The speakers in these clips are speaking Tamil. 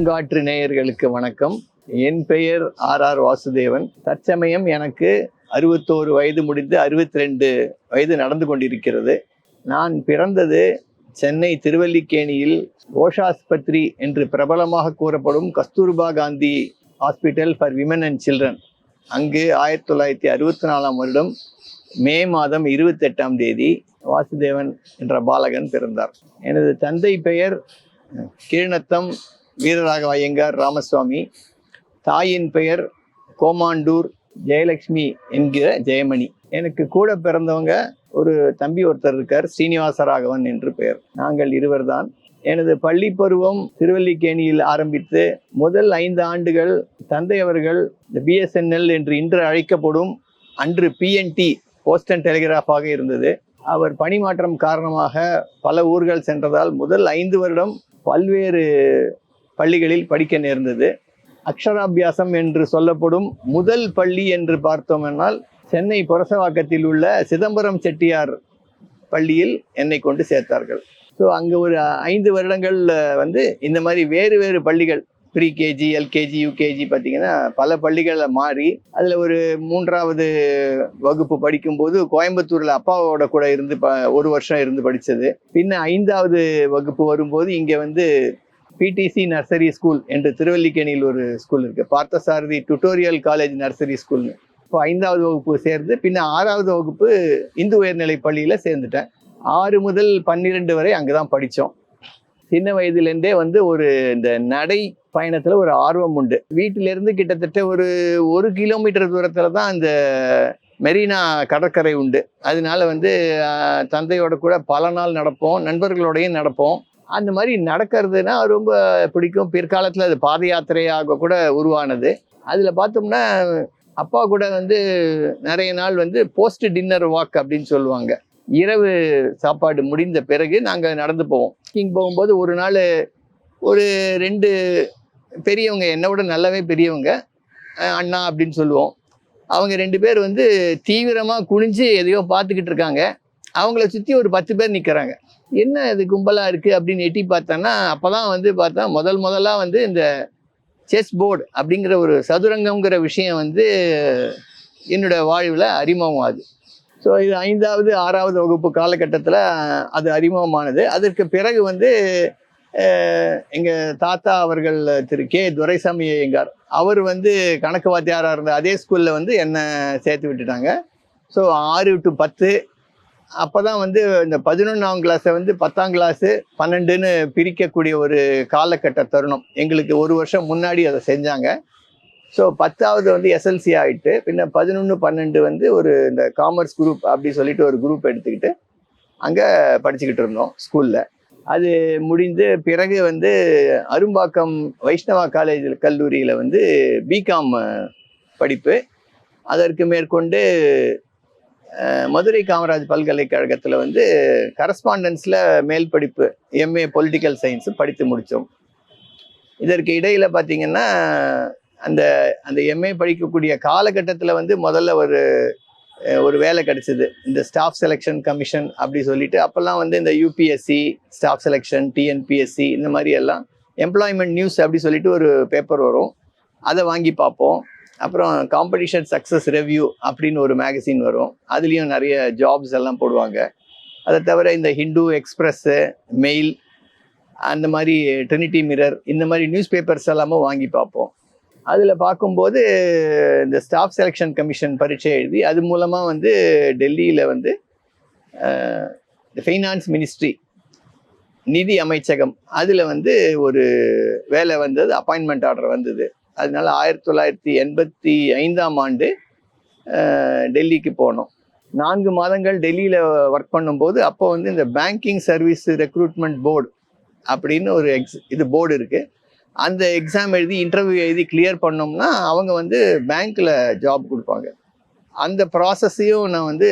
பூங்காற்று நேயர்களுக்கு வணக்கம். என் பெயர் ஆர் ஆர் வாசுதேவன். தற்சமயம் எனக்கு அறுபத்தோரு வயது முடிந்து அறுபத்தி ரெண்டு வயது நடந்து கொண்டிருக்கிறது. நான் பிறந்தது சென்னை திருவல்லிக்கேணியில் ஓஷாஸ்பத்திரி என்று பிரபலமாக கூறப்படும் Kasturba Gandhi hospital for women and children. அங்கு ஆயிரத்தி தொள்ளாயிரத்தி அறுபத்தி நாலாம் வருடம் மே மாதம் இருபத்தெட்டாம் தேதி வாசுதேவன் என்ற பாலகன் பிறந்தார். எனது தந்தை பெயர் கீழ்நத்தம் வீரராகவ ஐயங்கார் ராமசுவாமி தாயின் பெயர் கோமாண்டூர் ஜெயலட்சுமி என்கிற ஜெயமணி. எனக்கு கூட பிறந்தவங்க ஒரு தம்பி ஒருத்தர் இருக்கார் சீனிவாச ராகவன் என்று பெயர். நாங்கள் இருவர்தான். எனது பள்ளி பருவம் திருவல்லிக்கேணியில் ஆரம்பித்து முதல் ஐந்து ஆண்டுகள் தந்தை அவர்கள் இந்த பிஎஸ்என்எல் என்று இன்று அழைக்கப்படும் அன்று பிஎன்டி போஸ்ட் அண்ட் டெலிகிராஃபாக இருந்தது. அவர் பணிமாற்றம் காரணமாக பல ஊர்கள் சென்றதால் முதல் ஐந்து வருடம் பல்வேறு பள்ளிகளில் படிக்க நேர்ந்தது. அக்ஷராபியாசம் என்று சொல்லப்படும் முதல் பள்ளி என்று பார்த்தோமென்னால் சென்னை புரசவாக்கத்தில் உள்ள சிதம்பரம் செட்டியார் பள்ளியில் என்னை கொண்டு சேர்த்தார்கள். ஸோ அங்கே ஒரு ஐந்து வருடங்கள் வந்து இந்த மாதிரி வேறு வேறு பள்ளிகள் ப்ரீ கேஜி எல்கேஜி யூகேஜி பார்த்தீங்கன்னா பல பள்ளிகளில் மாறி அதில் ஒரு மூன்றாவது வகுப்பு படிக்கும்போது கோயம்புத்தூரில் அப்பாவோட கூட இருந்து ப ஒரு வருஷம் இருந்து படித்தது பின்ன ஐந்தாவது வகுப்பு வரும்போது இங்கே வந்து பிடிசி நர்சரி ஸ்கூல் என்று திருவல்லிக்கேணியில் ஒரு ஸ்கூல் இருக்குது பார்த்தசாரதி டுட்டோரியல் காலேஜ் நர்சரி ஸ்கூல்னு இப்போ ஐந்தாவது வகுப்பு சேர்ந்து பின்ன ஆறாவது வகுப்பு இந்து உயர்நிலை பள்ளியில் சேர்ந்துட்டேன். ஆறு முதல் பன்னிரெண்டு வரை அங்கே தான் படித்தோம் சின்ன வயதுலேருந்தே வந்து ஒரு இந்த நடை பயணத்தில் ஒரு ஆர்வம் உண்டு. வீட்டிலேருந்து கிட்டத்தட்ட ஒரு ஒரு கிலோமீட்டர் தூரத்தில் தான் அந்த மெரினா கடற்கரை உண்டு. அதனால வந்து தந்தையோட கூட பல நாள் நடப்போம் நண்பர்களோடையும் நடப்போம். அந்த மாதிரி நடக்கிறதுனா ரொம்ப பிடிக்கும். பிற்காலத்தில் அது பாத யாத்திரையாக கூட உருவானது. அதில் பார்த்தோம்னா அப்பா கூட வந்து நிறைய நாள் வந்து போஸ்ட் டின்னர் வாக் அப்படின்னு சொல்லுவாங்க. இரவு சாப்பாடு முடிந்த பிறகு நாங்கள் நடந்து போவோம். கிங் போகும்போது ஒரு நாள் ஒரு ரெண்டு பெரியவங்க என்னை விட நல்லாவே பெரியவங்க அண்ணா அப்படின்னு சொல்லுவோம். அவங்க ரெண்டு பேர் வந்து தீவிரமாக குனிஞ்சு எதையோ பார்த்துக்கிட்டு இருக்காங்க. அவங்கள சுற்றி ஒரு பத்து பேர் நிற்கிறாங்க என்ன இது கும்பலாக இருக்குது அப்படின்னு எட்டி பார்த்தோன்னா அப்போ தான் வந்து பார்த்தா முதல் முதலாக வந்து இந்த செஸ் போர்டு அப்படிங்கிற ஒரு சதுரங்கம்ங்கிற விஷயம் வந்து என்னோட வாழ்வில் அறிமுகம் ஆகுது ஸோ இது ஐந்தாவது ஆறாவது வகுப்பு காலகட்டத்தில் அது அறிமுகமானது. அதற்கு பிறகு வந்து எங்கள் தாத்தா அவர்கள் திரு கே துரைசாமி ஐயங்கார் அவர் வந்து கணக்கு வாத்தியாராக இருந்த அதே ஸ்கூலில் வந்து என்னை சேர்த்து விட்டுட்டாங்க. ஸோ ஆறு டு பத்து அப்போ தான் வந்து இந்த பதினொன்றாம் கிளாஸை வந்து பத்தாம் கிளாஸு பன்னெண்டுன்னு பிரிக்கக்கூடிய ஒரு காலகட்ட தருணம். எங்களுக்கு ஒரு வருஷம் முன்னாடி அதை செஞ்சாங்க. ஸோ பத்தாவது வந்து எஸ்எல்சி ஆகிட்டு பின்ன பதினொன்று பன்னெண்டு வந்து ஒரு இந்த காமர்ஸ் குரூப் அப்படி சொல்லிட்டு ஒரு குரூப் எடுத்துக்கிட்டு அங்கே படிச்சுக்கிட்டு இருந்தோம் ஸ்கூலில் அது முடிந்து பிறகு வந்து அரும்பாக்கம் வைஷ்ணவா காலேஜ் கல்லூரியில் வந்து பிகாம் படிப்பு. அதற்கு மேற்கொண்டு மதுரை காமராஜ் பல்கலைக்கழகத்தில் வந்து கரஸ்பாண்டன்ஸில் மேல் படிப்பு எம்ஏ பொலிட்டிக்கல் சயின்ஸு படித்து முடித்தோம். இதற்கு இடையில் பார்த்தீங்கன்னா அந்த அந்த எம்ஏ படிக்கக்கூடிய காலகட்டத்தில் வந்து முதல்ல ஒரு ஒரு வேலை கிடைச்சிது. இந்த ஸ்டாஃப் செலெக்ஷன் கமிஷன் அப்படி சொல்லிட்டு அப்போல்லாம் வந்து இந்த யூபிஎஸ்சி ஸ்டாஃப் செலெக்ஷன் டிஎன்பிஎஸ்சி இந்த மாதிரி எல்லாம் எம்ப்ளாய்மெண்ட் நியூஸ் அப்படி சொல்லிட்டு ஒரு பேப்பர் வரும். அதை வாங்கி பார்ப்போம். அப்புறம் காம்படிஷன் சக்ஸஸ் ரெவ்யூ அப்படின்னு ஒரு மேகசின் வரும். அதுலேயும் நிறைய ஜாப்ஸ் எல்லாம் போடுவாங்க. அதை தவிர இந்த ஹிந்து எக்ஸ்பிரஸ்ஸு மெயில் அந்த மாதிரி ட்ரினிட்டி மிரர் இந்த மாதிரி நியூஸ் பேப்பர்ஸ் எல்லாமும் வாங்கி பார்ப்போம். அதில் பார்க்கும்போது இந்த ஸ்டாஃப் செலெக்ஷன் கமிஷன் பரீட்சை எழுதி அது மூலமாக வந்து டெல்லியில் வந்து ஃபைனான்ஸ் மினிஸ்ட்ரி நிதி அமைச்சகம் அதில் வந்து ஒரு வேலை வந்தது அப்பாயின்மெண்ட் ஆர்டர் வந்தது. அதனால ஆயிரத்தி தொள்ளாயிரத்தி எண்பத்தி ஐந்தாம் ஆண்டு டெல்லிக்கு போனோம். நான்கு மாதங்கள் டெல்லியில் ஒர்க் பண்ணும்போது அப்போ வந்து இந்த பேங்கிங் சர்வீஸ் ரெக்ரூட்மெண்ட் போர்டு அப்படின்னு ஒரு எக்ஸ் இது போர்டு இருக்குது அந்த எக்ஸாம் எழுதி இன்டர்வியூ எழுதி கிளியர் பண்ணோம்னா அவங்க வந்து பேங்க்கில் ஜாப் கொடுப்பாங்க. அந்த ப்ராசஸையும் நான் வந்து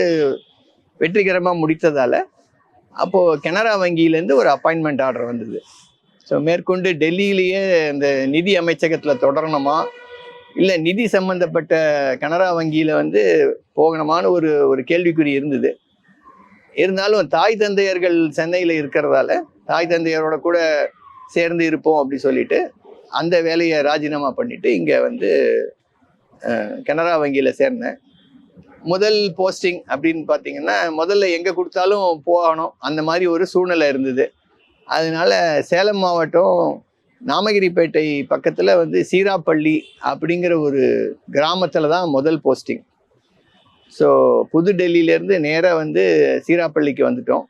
வெற்றிகரமாக முடித்ததால் அப்போது கனரா வங்கியிலேருந்து ஒரு அப்பாயின்மெண்ட் ஆர்டர் வந்தது. ஸோ மேற்கொண்டு டெல்லியிலேயே இந்த நிதி அமைச்சகத்தில் தொடரணுமா? இல்லை நிதி சம்பந்தப்பட்ட கனரா வங்கியில் வந்து போகணுமான்னு ஒரு ஒரு கேள்விக்குறி இருந்தது. இருந்தாலும் தாய் தந்தையர்கள் சென்னையில் இருக்கிறதால தாய் தந்தையரோட கூட சேர்ந்து இருப்போம் அப்படி சொல்லிட்டு அந்த வேலையை ராஜினாமா பண்ணிட்டு இங்கே வந்து கனரா வங்கியில் சேர்ந்தேன். முதல் போஸ்டிங் அப்படின்னு பார்த்தீங்கன்னா முதல்ல எங்கே கொடுத்தாலும் போகணும். அந்த மாதிரி ஒரு சூழ்நிலை இருந்தது. அதனால சேலம் மாவட்டம் நாமகிரிப்பேட்டை பக்கத்தில் வந்து சீராப்பள்ளி அப்படிங்கிற ஒரு கிராமத்தில் தான் முதல் போஸ்டிங் ஸோ புது டெல்லியிலேருந்து நேராக வந்து சீராப்பள்ளிக்கு வந்துட்டோம்.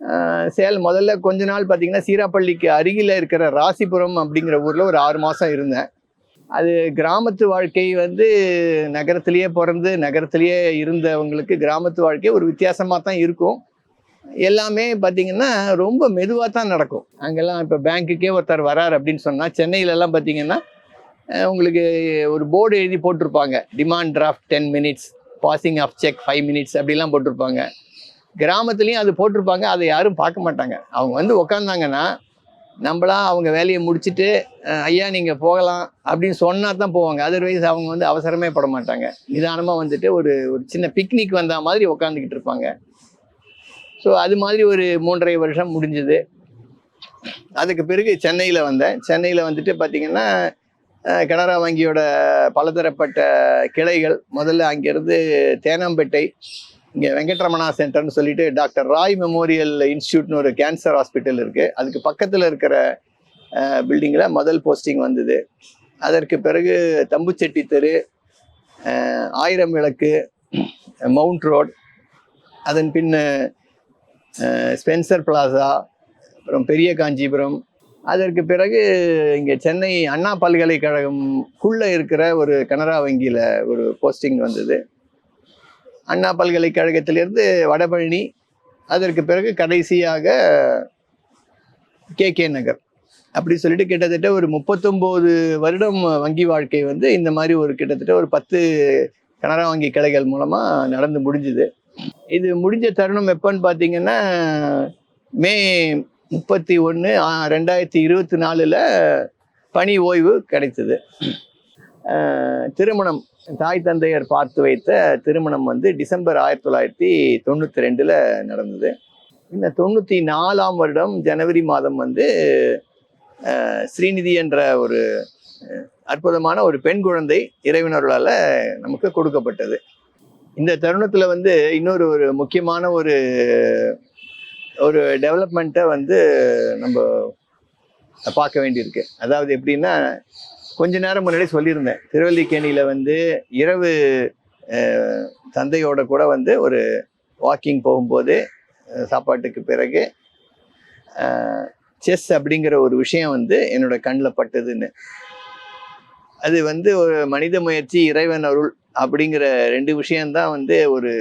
சேல் சேலம் முதல்ல கொஞ்ச நாள் பார்த்திங்கன்னா சீராப்பள்ளிக்கு அருகில் இருக்கிற ராசிபுரம் அப்படிங்கிற ஊரில் ஒரு ஆறு மாதம் இருந்தேன். அது கிராமத்து வாழ்க்கை வந்து நகரத்திலேயே பிறந்து நகரத்திலேயே இருந்தவங்களுக்கு கிராமத்து வாழ்க்கை ஒரு வித்தியாசமாக தான் இருக்கும். எல்லாமே பார்த்தீங்கன்னா ரொம்ப மெதுவாக தான் நடக்கும். அங்கெல்லாம் இப்போ பேங்க்குக்கே ஒருத்தர் வரார் அப்படின்னு சொன்னால் சென்னையிலலாம் பார்த்தீங்கன்னா உங்களுக்கு ஒரு போர்டு எழுதி போட்டிருப்பாங்க. Demand draft ten minutes passing of cheque five minutes அப்படிலாம் போட்டிருப்பாங்க. கிராமத்துலேயும் அது போட்டிருப்பாங்க அதை யாரும் பார்க்க மாட்டாங்க. அவங்க வந்து உக்காந்தாங்கன்னா நம்மளா அவங்க வேலையை முடிச்சுட்டு ஐயா நீங்கள் போகலாம் அப்படின்னு சொன்னால் தான் போவாங்க. அதர்வைஸ் அவங்க வந்து அவசரமே பட மாட்டாங்க. நிதானமாக வந்துட்டு ஒரு ஒரு சின்ன பிக்னிக் வந்த மாதிரி உக்காந்துக்கிட்டு இருப்பாங்க. ஸோ அது மாதிரி ஒரு மூன்றரை வருஷம் முடிஞ்சுது. அதுக்கு பிறகு சென்னையில் வந்தேன். சென்னையில் வந்துட்டு பார்த்தீங்கன்னா கனரா வங்கியோட பலதரப்பட்ட கிளைகள். முதல்ல அங்கேருந்து தேனாம்பேட்டை இங்கே வெங்கட்ரமணா சென்டர்னு சொல்லிட்டு டாக்டர் ராய் மெமோரியல் இன்ஸ்டியூட்னு ஒரு கேன்சர் ஹாஸ்பிட்டல் இருக்குது அதுக்கு பக்கத்தில் இருக்கிற பில்டிங்கில் முதல் போஸ்டிங் வந்தது. அதற்கு பிறகு தம்புச்செட்டி தெரு ஆயிரம் விளக்கு மவுண்ட் ரோட் அதன் பின்ன ஸ்பென்சர் பிளாசா அப்புறம் பெரிய காஞ்சிபுரம். அதற்கு பிறகு இங்கே சென்னை அண்ணா பல்கலைக்கழகம்குள்ளே இருக்கிற ஒரு கனரா வங்கியில் ஒரு போஸ்டிங் வந்தது. அண்ணா பல்கலைக்கழகத்திலிருந்து வடபழனி அதற்கு பிறகு கடைசியாக கே கே நகர். அப்படி சொல்லிட்டு கிட்டத்தட்ட ஒரு முப்பத்தொம்போது வருடம் வங்கி வாழ்க்கை வந்து இந்த மாதிரி ஒரு கிட்டத்தட்ட ஒரு பத்து கனரா வங்கி கிளைகள் மூலமாக நடந்து முடிஞ்சுது. இது முடிஞ்ச தருணம் எப்போன்னு பார்த்தீங்கன்னா மே முப்பத்தி ஒன்று ரெண்டாயிரத்தி இருபத்தி நாலில் பணி ஓய்வு கிடைத்தது. திருமணம் தாய் தந்தையர் பார்த்து வைத்த திருமணம் வந்து டிசம்பர் ஆயிரத்தி தொள்ளாயிரத்தி தொண்ணூற்றி ரெண்டில் நடந்தது. இந்த தொண்ணூற்றி நாலாம் வருடம் ஜனவரி மாதம் வந்து ஸ்ரீநிதி என்ற ஒரு அற்புதமான ஒரு பெண் குழந்தை இறைவினர்களால் நமக்கு கொடுக்கப்பட்டது. இந்த தருணத்தில் வந்து இன்னொரு ஒரு முக்கியமான ஒரு ஒரு டெவலப்மெண்ட்டை வந்து நம்ம பார்க்க வேண்டியிருக்கு. அதாவது எப்படின்னா கொஞ்ச நேரம் முன்னாடி சொல்லியிருந்தேன். திருவல்லிக்கேணியில் வந்து இரவு தந்தையோட கூட வந்து ஒரு வாக்கிங் போகும்போது சாப்பாட்டுக்கு பிறகு செஸ் அப்படிங்கிற ஒரு விஷயம் வந்து என்னோட கண்ணில் பட்டதுன்னு. அது வந்து ஒரு மனித முயற்சி இறைவன் அருள் அப்படிங்கிற ரெண்டு விஷயம்தான் வந்து ஒரு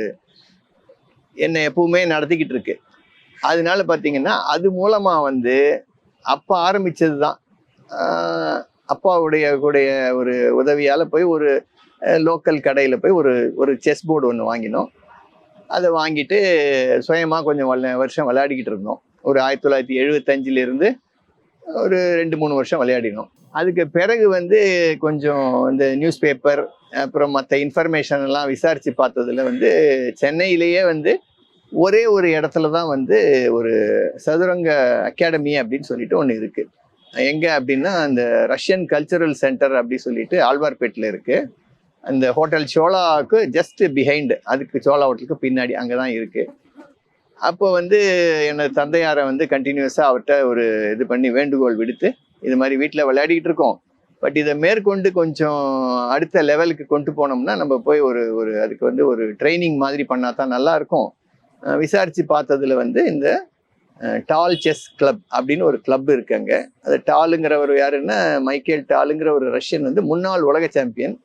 என்னை எப்பவுமே நடத்திக்கிட்டு இருக்கு அதனால பார்த்தீங்கன்னா அது மூலமாக வந்து அப்பா ஆரம்பிச்சது தான் அப்பாவுடைய கூடைய ஒரு உதவியால் போய் ஒரு லோக்கல் கடையில் போய் ஒரு ஒரு செஸ் போர்டு ஒன்று வாங்கினோம். அதை வாங்கிட்டு சுயமாக கொஞ்சம் வருஷம் விளையாடிக்கிட்டு இருந்தோம். ஒரு ஆயிரத்தி தொள்ளாயிரத்தி எழுபத்தஞ்சிலிருந்து ஒரு ரெண்டு மூணு வருஷம் விளையாடினோம். அதுக்கு பிறகு வந்து கொஞ்சம் இந்த நியூஸ் பேப்பர் அப்புறம் மற்ற இன்ஃபர்மேஷன் எல்லாம் விசாரித்து பார்த்ததுல வந்து சென்னையிலேயே வந்து ஒரே ஒரு இடத்துல தான் வந்து ஒரு சதுரங்க அகாடமி அப்படின்னு சொல்லிட்டு ஒன்று இருக்குது எங்கே அப்படின்னா அந்த ரஷ்யன் கல்ச்சரல் சென்டர் அப்படி சொல்லிட்டு ஆழ்வார்பேட்டில் இருக்குது அந்த ஹோட்டல் சோலாவுக்கு ஜஸ்ட் பிஹைண்டு அதுக்கு சோலா ஹோட்டலுக்கு பின்னாடி அங்கே தான் இருக்குது அப்போ வந்து என்னோட தந்தையாரை வந்து கண்டினியூஸாக அவர்கிட்ட ஒரு இது பண்ணி வேண்டுகோள் விடுத்து இது மாதிரி வீட்டில் விளையாடிக்கிட்டு இருக்கோம். பட் இதை மேற்கொண்டு கொஞ்சம் அடுத்த லெவலுக்கு கொண்டு போனோம்னா நம்ம போய் ஒரு ஒரு அதுக்கு வந்து ஒரு ட்ரைனிங் மாதிரி பண்ணால் தான் நல்லாயிருக்கும் விசாரித்து பார்த்ததில் வந்து இந்த டால் செஸ் கிளப் அப்படின்னு ஒரு கிளப் இருக்குங்க அந்த அது டாலுங்கிறவர் யாருன்னா மைக்கேல் டாலுங்கிற ஒரு ரஷ்யன் வந்து முன்னாள் உலக சாம்பியன்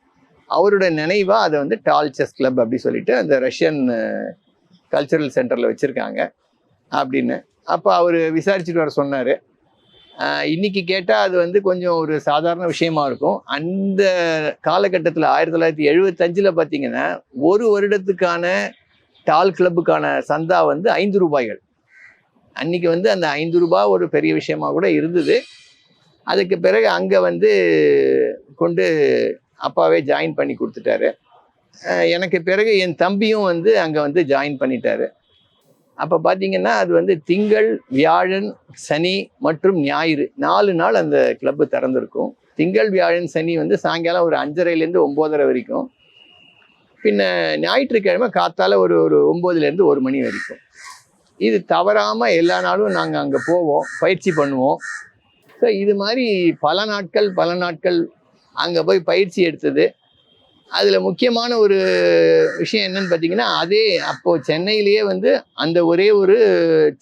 அவரோட நினைவாக அதை வந்து டால் செஸ் கிளப் அப்படி சொல்லிட்டு அந்த ரஷ்யன் கல்ச்சரல் சென்டரில் வச்சுருக்காங்க அப்படின்னு. அப்போ அவர் விசாரிச்சுட்டு வர சொன்னார். இன்றைக்கி இன்னைக்கு கேட்டால் அது வந்து கொஞ்சம் ஒரு சாதாரண விஷயமா இருக்கும். அந்த காலகட்டத்தில் ஆயிரத்தி தொள்ளாயிரத்தி எழுபத்தஞ்சில் பார்த்தீங்கன்னா ஒரு வருடத்துக்கான டால் கிளப்புக்கான சந்தா வந்து ஐந்து ரூபாய்கள். அன்றைக்கி வந்து அந்த ஐந்து ரூபாய் ஒரு பெரிய விஷயமா கூட இருந்தது. அதுக்கு பிறகு அங்கே வந்து கொண்டு அப்பாவே ஜாயின் பண்ணி கொடுத்துட்டாரு. எனக்கு பிறகு என் தம்பியும் வந்து அங்கே வந்து ஜாயின் பண்ணிட்டாரு. அப்போ பார்த்தீங்கன்னா அது வந்து திங்கள் வியாழன் சனி மற்றும் ஞாயிறு நாலு நாள் அந்த கிளப்பு திறந்திருக்கும். திங்கள் வியாழன் சனி வந்து சாயங்காலம் ஒரு அஞ்சரைலேருந்து ஒம்போதரை வரைக்கும். பின்ன ஞாயிற்றுக்கிழமை காத்தால ஒரு ஒரு ஒம்போதுலேருந்து ஒரு மணி வரைக்கும். இது தவறாமல் எல்லா நாளும் நாங்கள் அங்கே போவோம் பயிற்சி பண்ணுவோம். ஸோ இது மாதிரி பல நாட்கள் பல நாட்கள் அங்கே போய் பயிற்சி எடுத்தது. அதில் முக்கியமான ஒரு விஷயம் என்னன்னு பார்த்தீங்கன்னா அதே அப்போது சென்னையிலேயே வந்து அந்த ஒரே ஒரு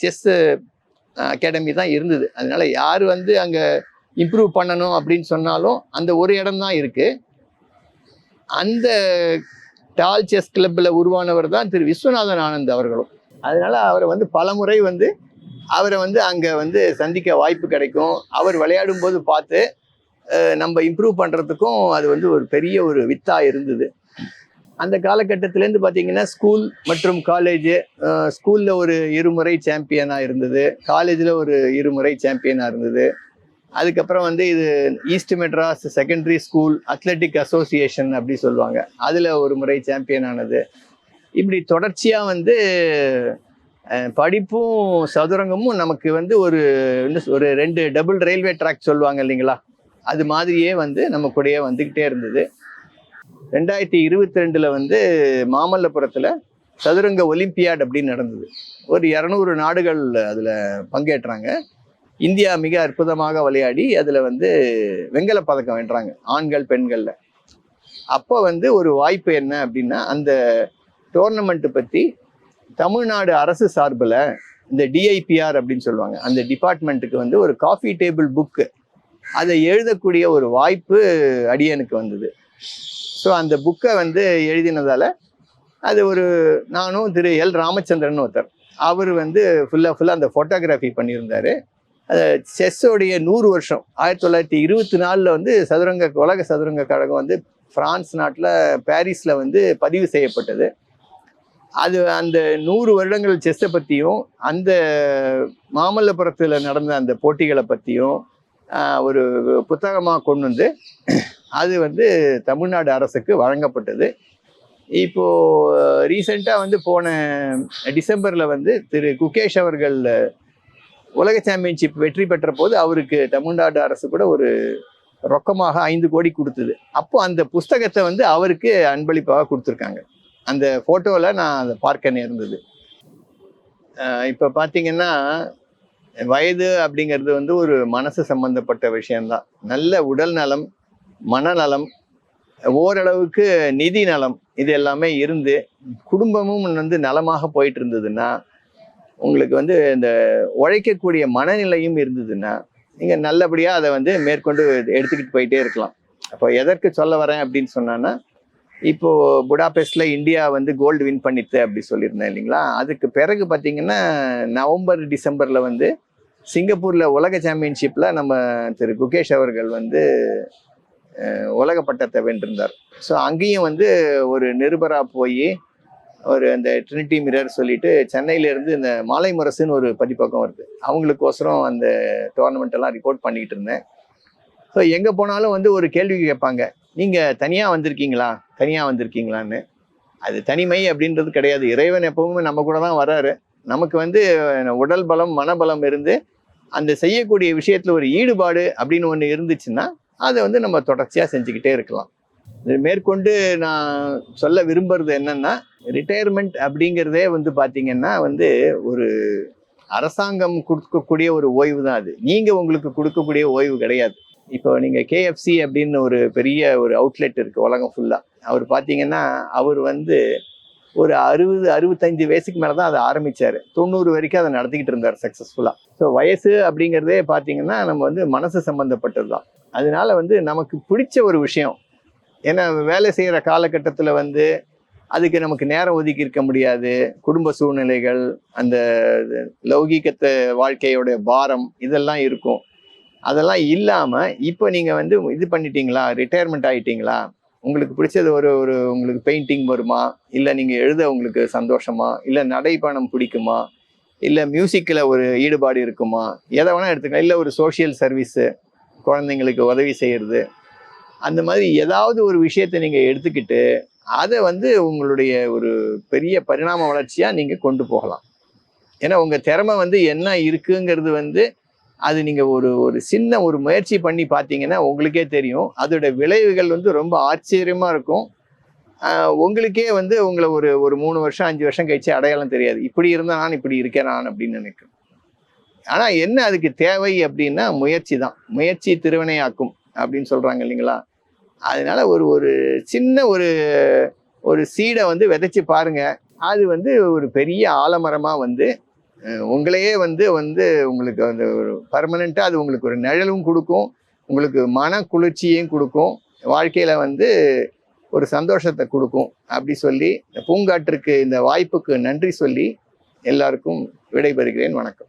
செஸ் அகாடமி தான் இருந்தது. அதனால யார் வந்து அங்கே இம்ப்ரூவ் பண்ணணும் அப்படின்னு சொன்னாலும் அந்த ஒரு இடம் தான் இருக்குது அந்த டால் செஸ் கிளப்பில் உருவானவர் தான் திரு விஸ்வநாதன் ஆனந்த் அவர்களும். அதனால் அவரை வந்து பலமுறை வந்து அவரை வந்து அங்கே வந்து சந்திக்க வாய்ப்பு கிடைக்கும். அவர் விளையாடும் போது பார்த்து நம்ம இம்ப்ரூவ் பண்ணுறதுக்கும் அது வந்து ஒரு பெரிய ஒரு வித்தாக இருந்தது. அந்த காலகட்டத்திலேருந்து பார்த்தீங்கன்னா ஸ்கூல் மற்றும் காலேஜு ஸ்கூலில் ஒரு இருமுறை சாம்பியனாக இருந்தது. காலேஜில் ஒரு இருமுறை சாம்பியனாக இருந்தது. அதுக்கப்புறம் வந்து இது East Madras secondary school athletic association அப்படி சொல்லுவாங்க. அதில் ஒரு முறை சாம்பியன் ஆனது. இப்படி தொடர்ச்சியாக வந்து படிப்பும் சதுரங்கமும் நமக்கு வந்து ஒரு ஒரு ரெண்டு டபுள் ரயில்வே ட்ராக் சொல்லுவாங்க இல்லைங்களா? அது மாதிரியே வந்து நம்ம கூடயே வந்துக்கிட்டே இருந்தது. ரெண்டாயிரத்தி இருபத்தி ரெண்டில் வந்து மாமல்லபுரத்தில் சதுரங்க ஒலிம்பியாட் அப்படின்னு நடந்தது. ஒரு இரநூறு நாடுகள் அதில் பங்கேற்றாங்க. இந்தியா மிக அற்புதமாக விளையாடி அதில் வந்து வெண்கலப் பதக்கம் வென்றாங்க ஆண்கள் பெண்களில். அப்போ வந்து ஒரு வாய்ப்பு என்ன அப்படின்னா அந்த டோர்னமெண்ட்டு பற்றி தமிழ்நாடு அரசு சார்பில் இந்த டிஐபிஆர் அப்படின்னு சொல்லுவாங்க. அந்த டிபார்ட்மெண்ட்டுக்கு வந்து ஒரு காஃபி டேபிள் புக்கு அதை எழுதக்கூடிய ஒரு வாய்ப்பு அடியனுக்கு வந்தது. ஸோ அந்த புக்கை வந்து எழுதினதால அது ஒரு நானும் திரு எல். ராமச்சந்திரன் ஒருத்தர். அவர் வந்து ஃபுல்லாக ஃபுல்லாக அந்த ஃபோட்டோகிராஃபி பண்ணியிருந்தாரு. செஸ்ஸோடைய நூறு வருஷம். ஆயிரத்தி தொள்ளாயிரத்தி இருபத்தி நாலில் வந்து சதுரங்க உலக சதுரங்க கழகம் வந்து ஃப்ரான்ஸ் நாட்டில் பாரிஸில் வந்து பதிவு செய்யப்பட்டது. அது அந்த நூறு வருடங்கள் செஸ்ஸை பற்றியும் அந்த மாமல்லபுரத்தில் நடந்த அந்த போட்டிகளை பற்றியும் ஒரு புத்தகமாக கொண்டு வந்து அது வந்து தமிழ்நாடு அரசுக்கு வழங்கப்பட்டது. இப்போது ரீசெண்டாக வந்து போன டிசம்பரில் வந்து திரு குகேஷ் அவர்கள் உலக சாம்பியன்ஷிப் வெற்றி பெற்ற போது அவருக்கு தமிழ்நாடு அரசு கூட ஒரு ரொக்கமாக ஐந்து கோடி கொடுத்தது. அப்போ அந்த புஸ்தகத்தை வந்து அவருக்கு அன்பளிப்பாக கொடுத்துருக்காங்க. அந்த ஃபோட்டோவில் நான் அதை பார்க்க நேர்ந்தது. இப்போ பார்த்தீங்கன்னா வயது அப்படிங்கிறது வந்து ஒரு மனசு சம்பந்தப்பட்ட விஷயம்தான். நல்ல உடல் நலம் மனநலம் ஓரளவுக்கு நிதி நலம் இது எல்லாமே இருந்து குடும்பமும் வந்து நலமாக போயிட்டு இருந்ததுன்னா உங்களுக்கு வந்து இந்த உழைக்கக்கூடிய மனநிலையும் இருந்ததுன்னா நீங்கள் நல்லபடியாக அதை வந்து மேற்கொண்டு எடுத்துக்கிட்டு போயிட்டே இருக்கலாம். அப்போ எதற்கு சொல்ல வரேன் அப்படின்னு சொன்னான்னா இப்போ புடாபெஸ்ட்ல இந்தியா வந்து கோல்டு வின் பண்ணித்து அப்படி சொல்லியிருந்தேன் இல்லைங்களா? அதுக்கு பிறகு பார்த்தீங்கன்னா நவம்பர் டிசம்பர்ல வந்து சிங்கப்பூரில் உலக சாம்பியன்ஷிப்பில் நம்ம திரு குகேஷ் அவர்கள் வந்து உலக பட்டத்தை வென்றிருந்தார். ஸோ அங்கேயும் வந்து ஒரு நிருபரா போய் ஒரு அந்த ட்ரினிட்டி மிரர் சொல்லிட்டு சென்னையிலேருந்து இந்த மாலை முரசுன்னு ஒரு பதிப்பக்கம் வருது. அவங்களுக்கோசரம் அந்த டோர்னமெண்ட்டெல்லாம் ரிப்போர்ட் பண்ணிக்கிட்டு இருந்தேன். ஸோ எங்கே போனாலும் வந்து ஒரு கேள்வி கேட்பாங்க. நீங்கள் தனியாக வந்திருக்கீங்களா? தனியாக வந்திருக்கீங்களான்னு? அது தனிமை அப்படின்றது கிடையாது. இறைவன் எப்பவுமே நம்ம கூட தான் வராரு. நமக்கு வந்து உடல் பலம் மனபலம் இருந்து அந்த செய்யக்கூடிய விஷயத்தில் ஒரு ஈடுபாடு அப்படின்னு ஒன்று இருந்துச்சுன்னா அதை வந்து நம்ம தொடர்ச்சியாக செஞ்சுக்கிட்டே இருக்கலாம். இது மேற்கொண்டு நான் சொல்ல விரும்புறது என்னன்னா ரிட்டையர்மெண்ட் அப்படிங்கிறதே வந்து பார்த்தீங்கன்னா வந்து ஒரு அரசாங்கம் கொடுக்கக்கூடிய ஒரு ஓய்வு தான் அது. நீங்கள் உங்களுக்கு கொடுக்கக்கூடிய ஓய்வு கிடையாது. இப்போ நீங்கள் கேஎஃப்சி அப்படின்னு ஒரு பெரிய ஒரு அவுட்லெட் இருக்குது உலகம் ஃபுல்லாக அவர் பார்த்தீங்கன்னா அவர் வந்து ஒரு அறுபது அறுபத்தஞ்சு வயசுக்கு மேலே தான் அதை ஆரம்பித்தார் தொண்ணூறு வரைக்கும் அதை நடத்திக்கிட்டு இருந்தார் சக்ஸஸ்ஃபுல்லாக ஸோ வயசு அப்படிங்கிறதே பார்த்தீங்கன்னா நம்ம வந்து மனசு சம்மந்தப்பட்டது தான் அதனால வந்து நமக்கு பிடிச்ச ஒரு விஷயம் ஏன்னா வேலை செய்கிற காலகட்டத்தில் வந்து அதுக்கு நமக்கு நேரம் ஒதுக்கி இருக்க முடியாது. குடும்ப சூழ்நிலைகள் அந்த லௌகீகத்தை வாழ்க்கையோட பாரம் இதெல்லாம் இருக்கும். அதெல்லாம் இல்லாமல் இப்போ நீங்கள் வந்து இது பண்ணிட்டீங்களா? ரிட்டையர்மெண்ட் ஆகிட்டீங்களா உங்களுக்கு பிடிச்சது ஒரு ஒரு உங்களுக்கு பெயிண்டிங் வருமா? இல்லை நீங்கள் எழுத உங்களுக்கு சந்தோஷமா? இல்லை நடைப்பயணம் பிடிக்குமா? இல்லை மியூசிக்கில் ஒரு ஈடுபாடு இருக்குமா? எதை வேணால் எடுத்துக்கலாம். இல்லை ஒரு சோஷியல் சர்வீஸு குழந்தைங்களுக்கு உதவி செய்கிறது அந்த மாதிரி ஏதாவது ஒரு விஷயத்தை நீங்கள் எடுத்துக்கிட்டு அதை வந்து உங்களுடைய ஒரு பெரிய பரிணாம வளர்ச்சியாக நீங்கள் கொண்டு போகலாம். ஏன்னா உங்கள் திறமை வந்து என்ன இருக்குங்கிறது வந்து அது நீங்கள் ஒரு ஒரு சின்ன ஒரு முயற்சி பண்ணி பார்த்தீங்கன்னா உங்களுக்கே தெரியும். அதோட விளைவுகள் வந்து ரொம்ப ஆச்சரியமாக இருக்கும். உங்களுக்கே வந்து உங்களை ஒரு ஒரு மூணு வருஷம் அஞ்சு வருஷம் கழிச்சு அடையாளம் தெரியாது. இப்படி இருந்தால் நான் இப்படி இருக்கேன் நான் அப்படின்னு நினைக்கிறேன் ஆனால் என்ன அதுக்கு தேவை அப்படின்னா முயற்சி தான். முயற்சி திருவினையாக்கும் அப்படின்னு சொல்கிறாங்க இல்லைங்களா? அதனால ஒரு ஒரு சின்ன ஒரு ஒரு சீடை வந்து விதைச்சி பாருங்கள் அது வந்து ஒரு பெரிய ஆலமரமாக வந்து உங்களையே வந்து வந்து உங்களுக்கு அந்த ஒரு பர்மனெண்ட்டாக அது உங்களுக்கு ஒரு நிழலும் கொடுக்கும். உங்களுக்கு மன குளிர்ச்சியும் கொடுக்கும். வாழ்க்கையில் வந்து ஒரு சந்தோஷத்தை கொடுக்கும். அப்படி சொல்லி இந்த பூங்காற்றுக்கு இந்த வாய்ப்புக்கு நன்றி சொல்லி எல்லாருக்கும் விடைபெறுகிறேன். வணக்கம்.